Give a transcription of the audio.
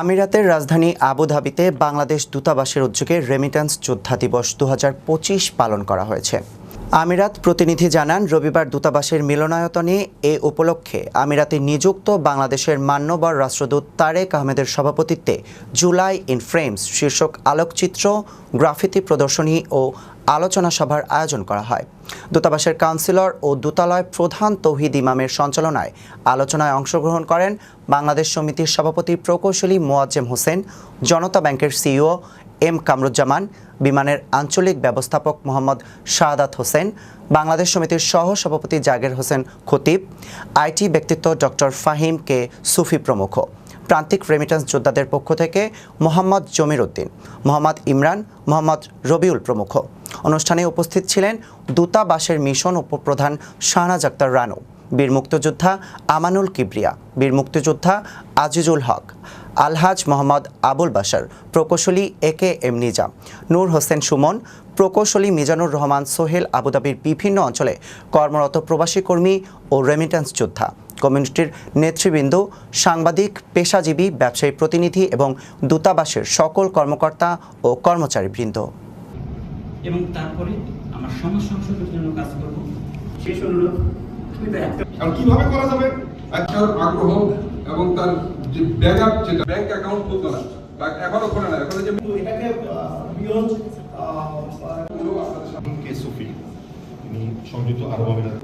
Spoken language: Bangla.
আমিরাতের রাজধানী আবুধাবিতে বাংলাদেশ দূতাবাসের উদ্যোগে রেমিট্যান্স যোদ্ধা দিবস দু হাজার পঁচিশ পালন করা হয়েছে। আমিরাত প্রতিনিধি জানান, রবিবার দূতাবাসের মিলনায়তনে এ উপলক্ষে আমিরাতে নিযুক্ত বাংলাদেশের মান্যবর রাষ্ট্রদূত তারেক আহমেদের সভাপতিত্বে জুলাই ইন ফ্রেমস শীর্ষক আলোকচিত্র, গ্রাফিতি প্রদর্শনী ও আলোচনা সভার আয়োজন করা হয়। দূতাবাসের কাউন্সিলর ও দূতালয় প্রধান তৌহিদ ইমামের সঞ্চালনায় আলোচনায় অংশগ্রহণ করেন বাংলাদেশ সমিতির সভাপতি প্রকৌশলী মোয়াজ্জেম হোসেন, জনতা ব্যাংকের সিইও এম কামরুজ্জামান, বিমানের আঞ্চলিক ব্যবস্থাপক মোহাম্মদ শাহাদাত হোসেন, বাংলাদেশ সমিতির সহ সভাপতি জাগের হোসেন খতিব, আইটি ব্যক্তিত্ব ডক্টর ফাহিম কে সুফি প্রমুখ। প্রান্তিক রেমিটেন্স যোদ্ধাদের পক্ষ থেকে মোহাম্মদ জমির উদ্দিন, মোহাম্মদ ইমরান, মোহাম্মদ রবিউল প্রমুখ। অনুষ্ঠানে উপস্থিত ছিলেন দূতাবাসের মিশন উপপ্রধান শাহনাজ আক্তার রানু। বীর মুক্তিযোদ্ধা আমানুল কিবরিয়া, বীর মুক্তিযোদ্ধা আজিজুল হক, আলহাজ মোহাম্মদ আবুল বাশার, প্রকৌশলী A K M Nizam, Noor Hossain Sumon, প্রকৌশলী মিজানুর রহমান, সোহেল আবুধাবির বিভিন্ন অঞ্চলে কর্মরত প্রবাসী কর্মী ও রেমিটেন্স যোদ্ধা, কমিউনিটির নেতৃবৃন্দ, সাংবাদিক, পেশাজীবী, ব্যবসায়ী প্রতিনিধি এবং দূতাবাসের সকল কর্মকর্তা ও কর্মচারীবৃন্দ। এবং তারপরে আমার সমাজ সংসদের জন্য কাজ করব। শেষ অনুরোধ আর কীভাবে করা যাবে? একটা আগ্রহ এবং তার যে ব্যাংক যেটা ব্যাংক অ্যাকাউন্ট খুলতো না বা এখনও খোলে না এখন যে এটাকে বিয়ন্ড কে সুফি তিনি সংযুক্ত আরব আমিরাত